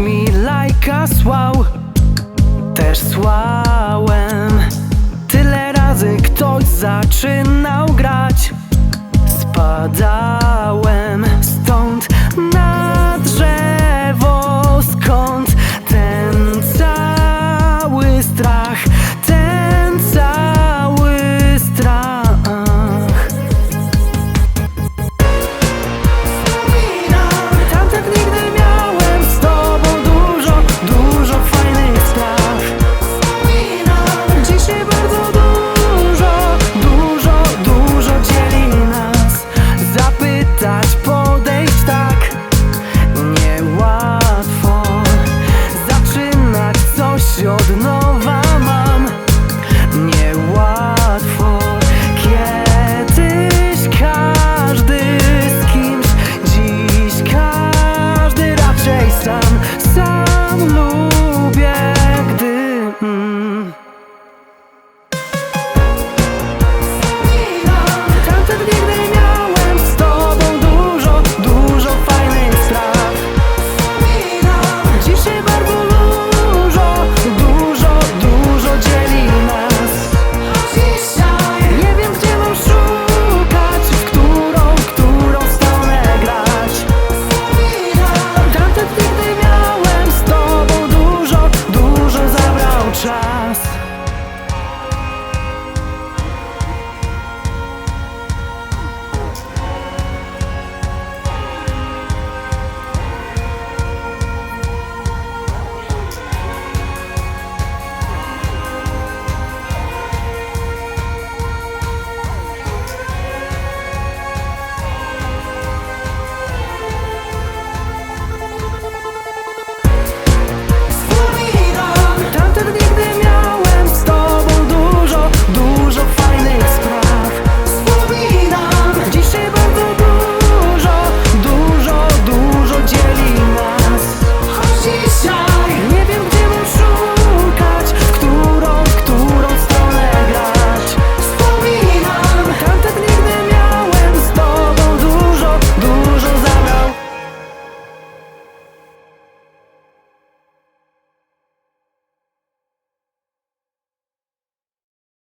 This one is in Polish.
muzyka słał. Też słałem. Tyle razy ktoś zaczynał grać. Spadałem.